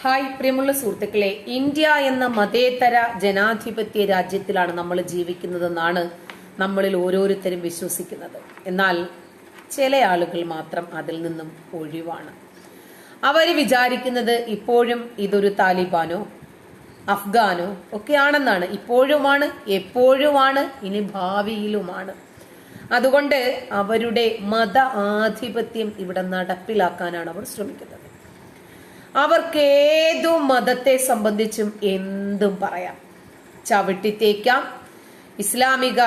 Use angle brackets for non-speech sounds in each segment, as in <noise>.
Hi പ്രിയമുള്ള സുഹൃത്തുക്കളെ. India എന്ന മതേതര ജനാധിപത്യ രാജ്യത്തിലാണ് നമ്മൾ ജീവിക്കുന്നതെന്നാണ് നമ്മളിൽ ഓരോരുത്തരും വിശ്വസിക്കുന്നത്. എന്നാൽ ചില ആളുകൾ മാത്രം അതിൽ നിന്നും ഒഴിവാണ്. അവർ വിചാരിക്കുന്നത് ഇപ്പോഴും ഇതൊരു താലിബാനോ അഫ്ഗാനോ ഒക്കെയാണെന്നാണ്. ഇപ്പോഴുമാണ് എപ്പോഴുമാണ് ഇനി ഭാവിയിലുമാണ്. അതുകൊണ്ട് അവരുടെ മത ആധിപത്യം ഇവിടെ നടപ്പിലാക്കാനാണ് അവർ ശ്രമിക്കുന്നത്. അവർക്ക് ഏതു മതത്തെ സംബന്ധിച്ചും എന്തും പറയാം. ചവിട്ടിത്തേക്കാം ഇസ്ലാമിക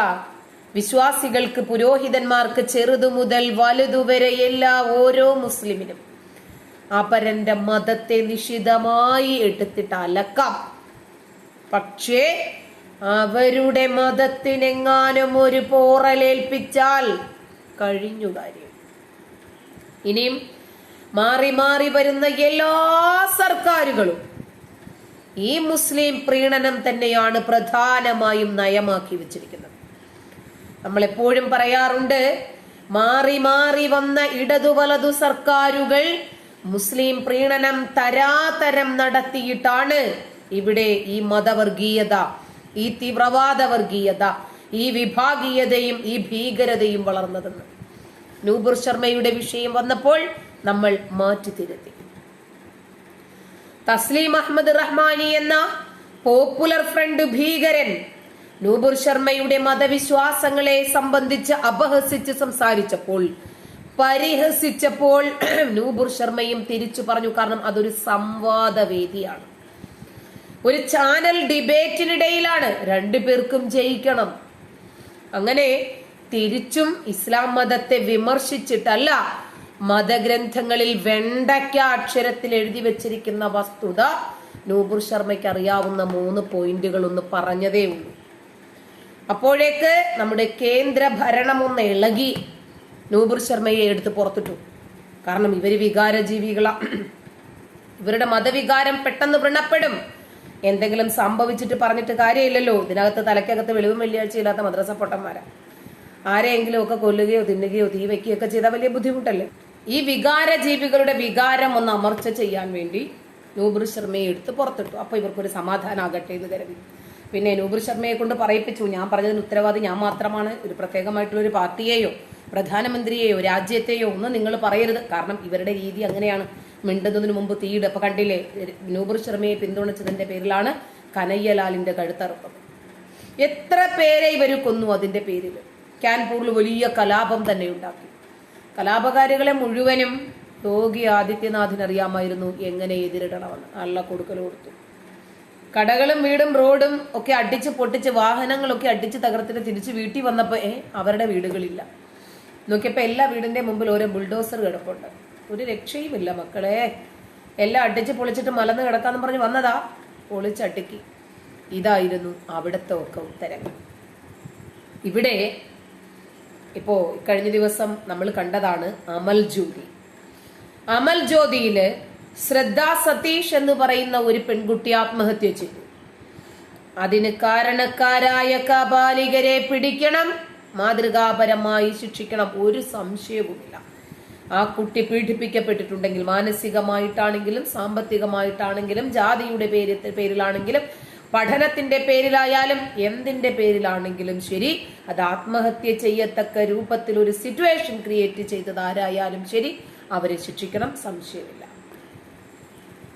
വിശ്വാസികൾക്ക് പുരോഹിതന്മാർക്ക് ചെറുതു മുതൽ വലുതുവരെ എല്ലാ ഓരോ മുസ്ലിമിനും അപരന്റെ മതത്തെ നിഷിതമായി എടുത്തിട്ട് അലക്കാം. പക്ഷേ അവരുടെ മതത്തിനെങ്ങാനും ഒരു പോറലേൽപ്പിച്ചാൽ കഴിഞ്ഞു കാര്യം. ഇനിയും മാറി മാറി വരുന്ന എല്ലാ സർക്കാരുകളും ഈ മുസ്ലിം പ്രീണനം തന്നെയാണ് പ്രധാനമായും നയമാക്കി വെച്ചിരിക്കുന്നത്. നമ്മൾ എപ്പോഴും പറയാറുണ്ട് മാറി മാറി വന്ന ഇടതു വലതു സർക്കാരുകൾ മുസ്ലിം പ്രീണനം തരാതരം നടത്തിയിട്ടാണ് ഇവിടെ ഈ മതവർഗീയത ഈ തീവ്രവാദ വർഗീയത ഈ വിഭാഗീയതയും ഈ ഭീകരതയും വളർന്നതെന്ന്. നൂപുർ ശർമ്മയുടെ വിഷയം വന്നപ്പോൾ നമ്മൾ മാറ്റി തിരുത്തി. തസ്ലീം അഹമ്മദ് റഹ്മാനി എന്ന പോപ്പുലർ ഫ്രണ്ട് ഭീകരൻ നൂബുർ ശർമ്മയുടെ മതവിശ്വാസങ്ങളെ സംബന്ധിച്ച് അപഹസിച്ച് സംസാരിച്ചപ്പോൾ പരിഹസിച്ചപ്പോൾ <clears throat> നൂബുർ ശർമ്മയും തിരിച്ചു പറഞ്ഞു കാരണം അതൊരു സംവാദ വേദിയാണ് ഒരു ചാനൽ ഡിബേറ്റിനിടയിലാണ് രണ്ടു പേർക്കും ജയിക്കണം. അങ്ങനെ തിരിച്ചും ഇസ്ലാം മതത്തെ വിമർശിച്ചിട്ടല്ല മതഗ്രന്ഥങ്ങളിൽ വെണ്ടയ്ക്ക അക്ഷരത്തിൽ എഴുതി വെച്ചിരിക്കുന്ന വസ്തുത നൂപുർ ശർമ്മയ്ക്ക് അറിയാവുന്ന മൂന്ന് പോയിന്റുകൾ ഒന്ന് പറഞ്ഞതേ ഉള്ളൂ. അപ്പോഴേക്ക് നമ്മുടെ കേന്ദ്ര ഭരണം ഒന്ന് ഇളകി നൂപുർ ശർമ്മയെ എടുത്ത് പുറത്തിട്ടു. കാരണം ഇവർ വികാരജീവികളാ. ഇവരുടെ മതവികാരം പെട്ടെന്ന് വൃണപ്പെടും എന്തെങ്കിലും സംഭവിച്ചിട്ട് പറഞ്ഞിട്ട് കാര്യമില്ലല്ലോ. ഇതിനകത്ത് തലയ്ക്കകത്ത് വെളിവും വെള്ളിയാഴ്ചയില്ലാത്ത മദ്രസ പൊട്ടന്മാരാ. ആരെയെങ്കിലും ഒക്കെ കൊല്ലുകയോ തിന്നുകയോ തീ വയ്ക്കുകയോ ഒക്കെ ചെയ്താൽ വലിയ ബുദ്ധിമുട്ടല്ലേ? ഈ വികാര ജീവികളുടെ വികാരം ഒന്ന് അമർച്ച ചെയ്യാൻ വേണ്ടി നൂബർ ശർമ്മയെ എടുത്ത് പുറത്തിട്ടു. അപ്പൊ ഇവർക്കൊരു സമാധാനാകട്ടെ എന്ന് കരുതി. പിന്നെ നൂബർ ശർമ്മയെ കൊണ്ട് പറയിപ്പിച്ചു. ഞാൻ പറഞ്ഞതിന് ഉത്തരവാദി ഞാൻ മാത്രമാണ്. ഒരു പ്രത്യേകമായിട്ടുള്ള ഒരു പാർട്ടിയെയോ പ്രധാനമന്ത്രിയെയോ രാജ്യത്തെയോ ഒന്നും നിങ്ങൾ പറയരുത്. കാരണം ഇവരുടെ രീതി അങ്ങനെയാണ്. മിണ്ടുന്നതിന് മുമ്പ് തീയിട്. അപ്പൊ കണ്ടില്ലേ നൂബർ ശർമ്മയെ പിന്തുണച്ചതിന്റെ പേരിലാണ് കനയ്യലാലിന്റെ കഴുത്തറുപ്പം എത്ര പേരെ ഇവർ കൊന്നു അതിന്റെ പേരിൽ കാൻപൂരിൽ വലിയ കലാപം തന്നെ ഉണ്ടാക്കി. കലാപകാരികളെ മുഴുവനും യോഗി ആദിത്യനാഥിന് അറിയാമായിരുന്നു എങ്ങനെ എതിരിടണമെന്ന്. നല്ല കൊടുക്കൽ കൊടുത്തു. കടകളും വീടും റോഡും ഒക്കെ അടിച്ച് പൊട്ടിച്ച് വാഹനങ്ങളൊക്കെ അടിച്ച് തകർത്തിട്ട് തിരിച്ച് വീട്ടിൽ വന്നപ്പോൾ ഏ അവരുടെ വീടുകളില്ല. നോക്കിയപ്പോൾ എല്ലാ വീടിന്റെ മുമ്പിൽ ഓരോ ബുൾഡോസർ കിടപ്പുണ്ട്. ഒരു രക്ഷയുമില്ല മക്കളെ. എല്ലാം അടിച്ച് പൊളിച്ചിട്ട് മലന്ന് കിടക്കാന്ന് പറഞ്ഞ് വന്നതാ. പൊളിച്ചടുക്കി. ഇതായിരുന്നു അവിടുത്തെ ഒക്കെ ഉത്തരങ്ങൾ. ഇവിടെ ഇപ്പോ കഴിഞ്ഞ ദിവസം നമ്മൾ കണ്ടതാണ് അമൽ ജ്യോതി. അമൽ ജ്യോതിയിൽ ശ്രദ്ധ സതീഷ് എന്ന് പറയുന്ന ഒരു പെൺകുട്ടി ആത്മഹത്യ ചെയ്തു. അതിന് കാരണക്കാരായ കബാലികരെ പിടിക്കണം മാതൃകാപരമായി ശിക്ഷിക്കണം ഒരു സംശയവുമില്ല. ആ കുട്ടി പീഡിപ്പിക്കപ്പെട്ടിട്ടുണ്ടെങ്കിൽ മാനസികമായിട്ടാണെങ്കിലും സാമ്പത്തികമായിട്ടാണെങ്കിലും ജാതിയുടെ പേര് പേരിലാണെങ്കിലും പഠനത്തിന്റെ പേരിലായാലും എന്തിന്റെ പേരിലാണെങ്കിലും ശരി അത് ആത്മഹത്യ ചെയ്യത്തക്ക രൂപത്തിൽ ഒരു സിറ്റുവേഷൻ ക്രിയേറ്റ് ചെയ്തത് ആരായാലും ശരി അവരെ ശിക്ഷിക്കണം സംശയമില്ല.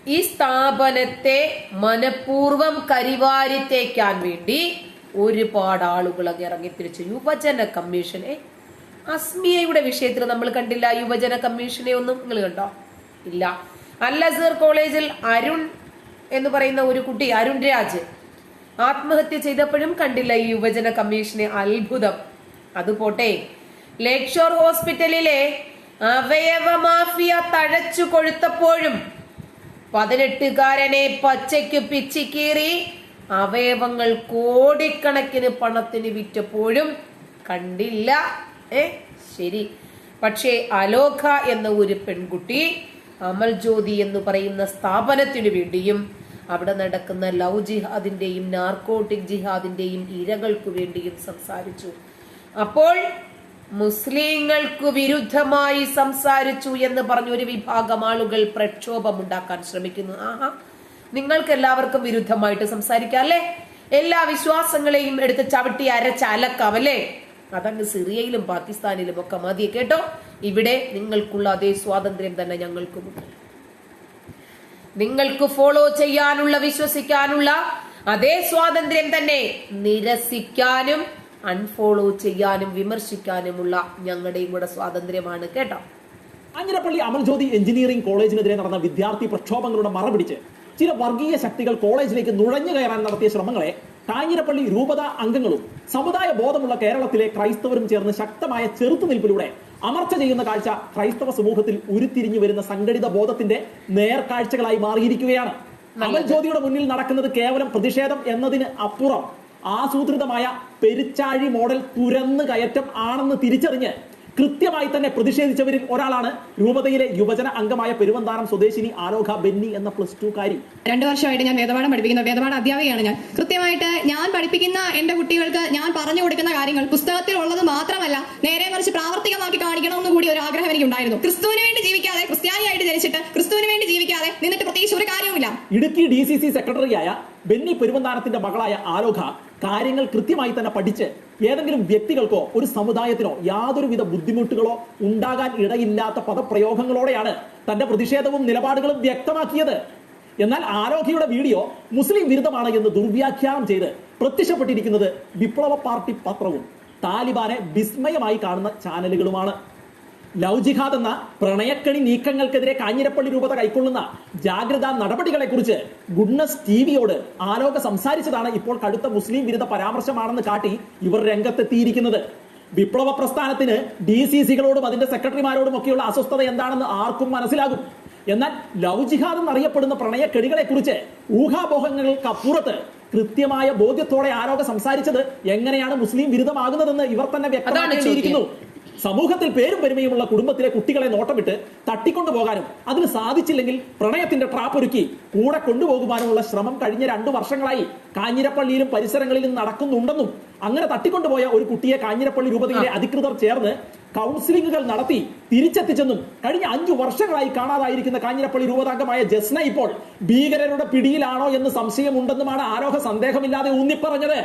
ഈ സ്ഥാപനത്തെ മനഃപൂർവം കരിവാരിത്തേക്കാൻ വേണ്ടി ഒരുപാട് ആളുകൾ അങ്ങ് ഇറങ്ങിത്തിരിച്ചു. യുവജന കമ്മീഷനെ അസ്മിയയുടെ വിഷയത്തിൽ നമ്മൾ കണ്ടില്ല യുവജന കമ്മീഷനെ ഒന്നും നിങ്ങൾ കണ്ടോ? ഇല്ല. അൽ അസർ കോളേജിൽ അരുൺ എന്ന് പറയുന്ന ഒരു കുട്ടി അരുൺ രാജ്. ആത്മഹത്യ ചെയ്തപ്പോഴും കണ്ടില്ല ഈ യുവജന കമ്മീഷനെ. അത്ഭുതം. അത് പോട്ടെ. ലേക്ക് ഷോർ ഹോസ്പിറ്റലിലെ അവയവ മാഫിയ തഴച്ചു കൊഴുത്തപ്പോഴും പതിനെട്ടുകാരനെ പച്ചയ്ക്ക് പിച്ചിക്കീറി അവയവങ്ങൾ കോടിക്കണക്കിന് പണത്തിന് വിറ്റപ്പോഴും കണ്ടില്ല. ഏ? ശരി. പക്ഷേ അലോഖ എന്ന ഒരു പെൺകുട്ടി അമൽ ജ്യോതി എന്ന് പറയുന്ന സ്ഥാപനത്തിനു വേണ്ടിയും അവിടെ നടക്കുന്ന ലവ് ജിഹാദിന്റെയും നാർക്കോട്ടിക് ജിഹാദിന്റെയും ഇരകൾക്കു വേണ്ടിയും സംസാരിച്ചു. അപ്പോൾ മുസ്ലിങ്ങൾക്കു വിരുദ്ധമായി സംസാരിച്ചു എന്ന് പറഞ്ഞ ഒരു വിഭാഗം ആളുകൾ പ്രക്ഷോഭമുണ്ടാക്കാൻ ശ്രമിക്കുന്നു. ആഹാ നിങ്ങൾക്ക് എല്ലാവർക്കും വിരുദ്ധമായിട്ട് സംസാരിക്കാം അല്ലേ? എല്ലാ വിശ്വാസങ്ങളെയും എടുത്ത് ചവിട്ടി അരച്ച് അലക്കാം അല്ലേ? അതങ്ങ് സിറിയയിലും പാകിസ്ഥാനിലും ഒക്കെ മതി കേട്ടോ? ഇവിടെ നിങ്ങൾക്കുള്ള അതേ സ്വാതന്ത്ര്യം തന്നെ ഞങ്ങൾക്കുമുണ്ട് നിങ്ങൾക്ക് ഫോളോ ചെയ്യാനുള്ള വിശ്വസിക്കാനുള്ള അതേ സ്വാതന്ത്ര്യം തന്നെ നിരസിക്കാനും അൺഫോളോ ചെയ്യാനും വിമർശിക്കാനുമുള്ള ഞങ്ങളുടെയും കൂടെ സ്വാതന്ത്ര്യമാണ്. കേട്ടോ? കാഞ്ഞിരപ്പള്ളി അമൽജ്യോതി എഞ്ചിനീയറിംഗ് കോളേജിനെതിരെ നടന്ന വിദ്യാർത്ഥി പ്രക്ഷോഭങ്ങളുടെ മറപിടിച്ച് ചില വർഗീയ ശക്തികൾ കോളേജിലേക്ക് നുഴഞ്ഞു കയറാൻ നടത്തിയ ശ്രമങ്ങളെ കാഞ്ഞിരപ്പള്ളി രൂപത അംഗങ്ങളും സമുദായ ബോധമുള്ള കേരളത്തിലെ ക്രൈസ്തവരും ചേർന്ന് ശക്തമായ ചെറുത്തുനിൽപ്പിലൂടെ അമർച്ച ചെയ്യുന്ന കാഴ്ച ക്രൈസ്തവ സമൂഹത്തിൽ ഉരുത്തിരിഞ്ഞു വരുന്ന സംഘടിത ബോധത്തിന്റെ നേർക്കാഴ്ചകളായി മാറിയിരിക്കുകയാണ്. അമൽ ജ്യോതിയുടെ മുന്നിൽ നടക്കുന്നത് കേവലം പ്രതിഷേധം എന്നതിന് അപ്പുറം ആസൂത്രിതമായ പെരിച്ചാഴി മോഡൽ തുരന്ന് കയറ്റം ആണെന്ന് തിരിച്ചറിഞ്ഞ് കൃത്യമായി തന്നെ പ്രതിഷേധിച്ചവരിൽ ഒരാളാണ് രൂപതയിലെ യുവജന അംഗമായ പെരുവന്താരം സ്വദേശിനി ആലോക ബെന്നി എന്ന പ്ലസ് ടു കാരി. രണ്ടു വർഷമായിട്ട് ഞാൻ വേദപാഠം പഠിപ്പിക്കുന്ന വേദപാഠ അധ്യാപികയാണ് ഞാൻ. കൃത്യമായിട്ട് ഞാൻ പഠിപ്പിക്കുന്ന എന്റെ കുട്ടികൾക്ക് ഞാൻ പറഞ്ഞു കൊടുക്കുന്ന കാര്യങ്ങൾ പുസ്തകത്തിൽ ഉള്ളത് മാത്രമല്ല നേരെ മറിച്ച് പ്രാവർത്തികമാക്കി കാണിക്കണമെന്ന് കൂടി ഒരു ആഗ്രഹം എനിക്ക് ഉണ്ടായിരുന്നു ക്രിസ്തുവിന് വേണ്ടി ജീവിക്കാതെ ക്രിസ്ത്യാനിയായിട്ട് ജനിച്ചിട്ട് ക്രിസ്തുവിന് വേണ്ടി ജീവിക്കാതെ നിന്നിട്ട് പ്രത്യേകിച്ച് ഒരു കാര്യവുമില്ല. ഇടുക്കി ഡി സി സി സെക്രട്ടറിയായ ബെന്നി പെരുവന്താനത്തിന്റെ മകളായ ആലോക കാര്യങ്ങൾ കൃത്യമായി തന്നെ പഠിച്ച് ഏതെങ്കിലും വ്യക്തികൾക്കോ ഒരു സമുദായത്തിനോ യാതൊരുവിധ ബുദ്ധിമുട്ടുകളോ ഉണ്ടാകാൻ ഇടയില്ലാത്ത പദപ്രയോഗങ്ങളോടെയാണ് തന്റെ പ്രതിഷേധവും നിലപാടുകളും വ്യക്തമാക്കിയത്. എന്നാൽ ആരോഗ്യയുടെ വീഡിയോ മുസ്ലിം വിരുദ്ധമാണ് എന്ന് ദുർവ്യാഖ്യാനം ചെയ്ത് പ്രത്യക്ഷപ്പെട്ടിരിക്കുന്നത് വിപ്ലവ പാർട്ടി പത്രവും താലിബാനെ വിസ്മയമായി കാണുന്ന ചാനലുകളുമാണ്. ലവ് ജിഹാദ് എന്ന പ്രണയക്കണി നീക്കങ്ങൾക്കെതിരെ കാഞ്ഞിരപ്പള്ളി രൂപത കൈക്കൊള്ളുന്ന ജാഗ്രതാ നടപടികളെക്കുറിച്ച് ഗുഡ്നസ് ടിവിയോട് ആലോക സംസാരിച്ചതാണ് ഇപ്പോൾ കടുത്ത മുസ്ലിം വിരുദ്ധ പരാമർശമാണെന്ന് കാട്ടി ഇവർ രംഗത്തെത്തിയിരിക്കുന്നത്. വിപ്ലവ പ്രസ്ഥാനത്തിന് ഡി സി സികളോടും അതിന്റെ സെക്രട്ടറിമാരോടും ഒക്കെയുള്ള അസ്വസ്ഥത എന്താണെന്ന് ആർക്കും മനസ്സിലാകും. എന്നാൽ ലവ് ജിഹാദ് എന്നറിയപ്പെടുന്ന പ്രണയക്കെടികളെ കുറിച്ച് ഊഹാപോഹങ്ങൾക്കപ്പുറത്ത് കൃത്യമായ ബോധ്യത്തോടെ ആരോഗ്യ സംസാരിച്ചത് എങ്ങനെയാണ് മുസ്ലിം വിരുദ്ധമാകുന്നതെന്ന് ഇവർ തന്നെ വ്യക്തമാക്കിയിരിക്കുന്നു സമൂഹത്തിൽ പേരും പെരുമയുമുള്ള കുടുംബത്തിലെ കുട്ടികളെ നോട്ടമിട്ട് തട്ടിക്കൊണ്ടുപോകാനും അതിന് സാധിച്ചില്ലെങ്കിൽ പ്രണയത്തിന്റെ ട്രാപ്പ് ഒരുക്കി കൂടെ കൊണ്ടുപോകുവാനുമുള്ള ശ്രമം കഴിഞ്ഞ രണ്ടു വർഷങ്ങളായി കാഞ്ഞിരപ്പള്ളിയിലും പരിസരങ്ങളിലും നടക്കുന്നുണ്ടെന്നും അങ്ങനെ തട്ടിക്കൊണ്ടുപോയ ഒരു കുട്ടിയെ കാഞ്ഞിരപ്പള്ളി രൂപതയിലെ അധികൃതർ ചേർന്ന് കൗൺസിലിംഗുകൾ നടത്തി തിരിച്ചെത്തിച്ചെന്നും കഴിഞ്ഞ അഞ്ചു വർഷങ്ങളായി കാണാതായിരിക്കുന്ന കാഞ്ഞിരപ്പള്ളി രൂപതാംഗമായ ജസ്ന ഇപ്പോൾ ഭീകരരുടെ പിടിയിലാണോ എന്ന് സംശയമുണ്ടെന്നുമാണ് ആരോഹ സന്ദേഹമില്ലാതെ ഊന്നിപ്പറഞ്ഞത്.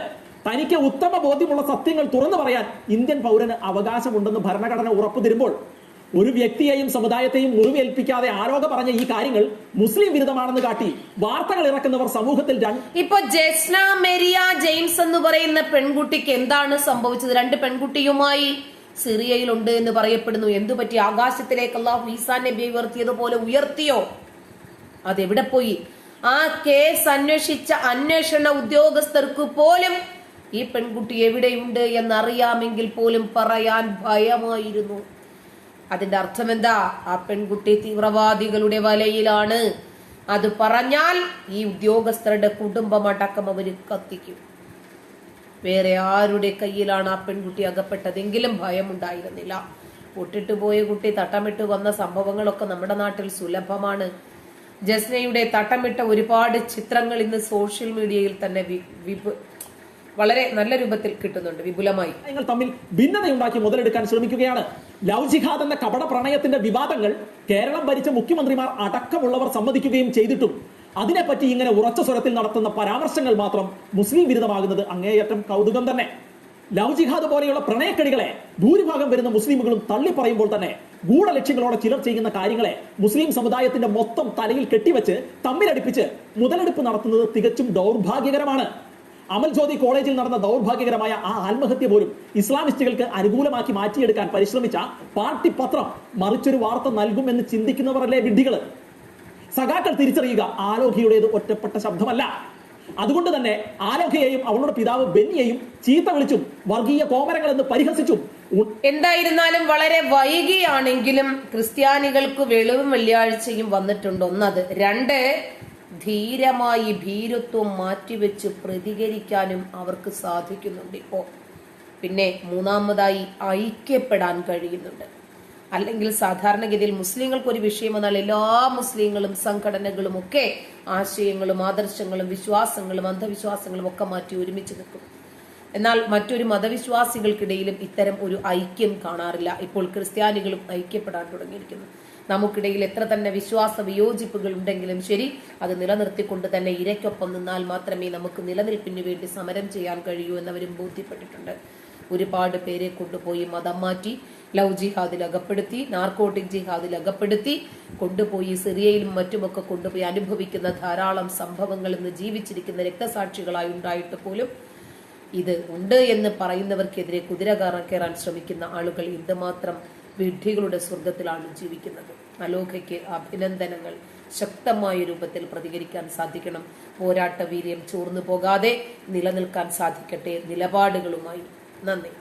തനിക്ക് ഉത്തമ ബോധ്യമുള്ള സത്യങ്ങൾ തുറന്നു പറയാൻ ഇന്ത്യൻ പൗരന് അവകാശമുണ്ടെന്ന് ഭരണഘടന ഉറപ്പു തരുമ്പോൾ ഒരു വ്യക്തിയെയും സമുദായത്തെയും മുറിവേൽപ്പിക്കാതെ ആരോഗ പറഞ്ഞ ഈ കാര്യങ്ങൾ മുസ്ലിം വിരുദ്ധമാണെന്ന് കാട്ടി വാർത്തകൾ ഇറക്കുന്നവർ സമൂഹത്തിൽ ഇപ്പൊ ജസ്ന മെരിയ ജെയിംസ് എന്ന് പറയുന്ന പെൺകുട്ടിക്ക് എന്താണ് സംഭവിച്ചത്? രണ്ട് പെൺകുട്ടിയുമായി സിറിയയിലുണ്ട് എന്ന് പറയപ്പെടുന്നു. എന്തു പറ്റി? ആകാശത്തിലേക്ക് അള്ളാഹു നബിയെ ഉയർത്തിയതുപോലെ ഉയർത്തിയോ? അതെവിടെ പോയി? ആ കേസ് അന്വേഷിച്ച അന്വേഷണ ഉദ്യോഗസ്ഥർക്ക് പോലും ഈ പെൺകുട്ടി എവിടെയുണ്ട് എന്നറിയാമെങ്കിൽ പോലും പറയാൻ ഭയമായിരുന്നു. അതിന്റെ അർത്ഥം എന്താ ആ പെൺകുട്ടി തീവ്രവാദികളുടെ വലയിലാണ്. അത് പറഞ്ഞാൽ ഈ ഉദ്യോഗസ്ഥരുടെ കുടുംബം അടക്കം അവർ കത്തിക്കും. വേറെ ആരുടെ കയ്യിലാണ് ആ പെൺകുട്ടി അകപ്പെട്ടതെങ്കിലും ഭയമുണ്ടായിരുന്നില്ല. പൊട്ടിട്ട് പോയ കുട്ടി തട്ടമിട്ട് വന്ന സംഭവങ്ങളൊക്കെ നമ്മുടെ നാട്ടിൽ സുലഭമാണ്. ജസ്നയുടെ തട്ടമിട്ട ഒരുപാട് ചിത്രങ്ങൾ ഇന്ന് സോഷ്യൽ മീഡിയയിൽ തന്നെ വളരെ നല്ല രൂപത്തിൽ കിട്ടുന്നുണ്ട് വിപുലമായി. നിങ്ങൾ തമ്മിൽ ഭിന്നതയുണ്ടാക്കി മുതലെടുക്കാൻ ശ്രമിക്കുകയാണ്. ലവ് എന്ന കപട പ്രണയത്തിന്റെ വിവാദങ്ങൾ കേരളം ഭരിച്ച മുഖ്യമന്ത്രിമാർ അടക്കമുള്ളവർ സമ്മതിക്കുകയും ചെയ്തിട്ടും. അതിനെപ്പറ്റി ഇങ്ങനെ ഉറച്ച സ്വരത്തിൽ നടത്തുന്ന പരാമർശങ്ങൾ മാത്രം മുസ്ലിം വിരുദ്ധമാകുന്നത് അങ്ങേയറ്റം കൗതുകം തന്നെ. ലവ് ജിഹാദ് പോലെയുള്ള പ്രണയക്കെടികളെ ഭൂരിഭാഗം വരുന്ന മുസ്ലിമുകളും തള്ളിപ്പറയുമ്പോൾ തന്നെ ഗൂഢലക്ഷ്യങ്ങളോടെ ചിലർ ചെയ്യുന്ന കാര്യങ്ങളെ മുസ്ലിം സമുദായത്തിന്റെ മൊത്തം തലയിൽ കെട്ടിവെച്ച് തമ്മിലടിപ്പിച്ച് മുതലെടുപ്പ് നടത്തുന്നത് തികച്ചും ദൗർഭാഗ്യകരമാണ്. അമൽ ജ്യോതി കോളേജിൽ നടന്ന ദൗർഭാഗ്യകരമായ ആ ആത്മഹത്യ പോലും ഇസ്ലാമിസ്റ്റുകൾക്ക് അനുകൂലമാക്കി മാറ്റിയെടുക്കാൻ പരിശ്രമിച്ച പാർട്ടി പത്രം മറിച്ചൊരു വാർത്ത നൽകുമെന്ന് ചിന്തിക്കുന്നവരല്ലേ വിഡ്ഢികൾ? സഖാക്കൾ തിരിച്ചറിയുക ആലോഹിയുടേത് ഒറ്റപ്പെട്ട ശബ്ദമല്ല. അതുകൊണ്ട് തന്നെ ആരോഗ്യയെയും അവളുടെ പിതാവ് ബെന്നിയെയും ചീത്ത വിളിച്ചും വർഗീയ കോമരങ്ങൾ എന്ന് പരിഹസിച്ചും എന്തായിരുന്നാലും വളരെ വൈകിയാണെങ്കിലും ക്രിസ്ത്യാനികൾക്ക് വെളിവും വെള്ളിയാഴ്ചയും വന്നിട്ടുണ്ട് ഒന്നത്. രണ്ട് ധീരമായി ഭീരുത്വം മാറ്റിവെച്ച് പ്രതികരിക്കാനും അവർക്ക് സാധിക്കുന്നുണ്ട് ഇപ്പോൾ. പിന്നെ മൂന്നാമതായി ഐക്യപ്പെടാൻ കഴിയുന്നുണ്ട്. അല്ലെങ്കിൽ സാധാരണഗതിയിൽ മുസ്ലിങ്ങൾക്ക് ഒരു വിഷയം വന്നാൽ എല്ലാ മുസ്ലിങ്ങളും സംഘടനകളും ഒക്കെ ആശയങ്ങളും ആദർശങ്ങളും വിശ്വാസങ്ങളും അന്ധവിശ്വാസങ്ങളും ഒക്കെ മാറ്റി ഒരുമിച്ച് നിൽക്കും. എന്നാൽ മറ്റൊരു മതവിശ്വാസികൾക്കിടയിലും ഇത്തരം ഒരു ഐക്യം കാണാറില്ല. ഇപ്പോൾ ക്രിസ്ത്യാനികളും ഐക്യപ്പെടാൻ തുടങ്ങിയിരിക്കുന്നു. നമുക്കിടയിൽ എത്ര തന്നെ വിശ്വാസ വിയോജിപ്പുകൾ ഉണ്ടെങ്കിലും ശരി അത് നിലനിർത്തിക്കൊണ്ട് തന്നെ ഇരയ്ക്കൊപ്പം നിന്നാൽ മാത്രമേ നമുക്ക് നിലനിൽപ്പിന് വേണ്ടി സമരം ചെയ്യാൻ കഴിയൂ എന്നവരും ബോധ്യപ്പെട്ടിട്ടുണ്ട്. ഒരുപാട് പേരെ കൊണ്ടുപോയി മതം മാറ്റി ലവ് ജിഹാദിൽ അകപ്പെടുത്തി നാർക്കോട്ടിക് ജിഹാദിൽ അകപ്പെടുത്തി കൊണ്ടുപോയി സിറിയയിലും മറ്റുമൊക്കെ കൊണ്ടുപോയി അനുഭവിക്കുന്ന ധാരാളം സംഭവങ്ങൾ ഇന്ന് ജീവിച്ചിരിക്കുന്ന രക്തസാക്ഷികളായി ഉണ്ടായിട്ട് പോലും ഇത് ഉണ്ട് എന്ന് പറയുന്നവർക്കെതിരെ കുതിര കയറാൻ ശ്രമിക്കുന്ന ആളുകൾ എന്തുമാത്രം വിഡ്ഢികളുടെ സ്വർഗത്തിലാണ് ജീവിക്കുന്നത്. അലോകയ്ക്ക് അഭിനന്ദനങ്ങൾ ശക്തമായ രൂപത്തിൽ പ്രതികരിക്കാൻ സാധിക്കണം. പോരാട്ട വീര്യം ചോർന്നു പോകാതെ നിലനിൽക്കാൻ സാധിക്കട്ടെ. നിലപാടുകളുമായി നന്ദി.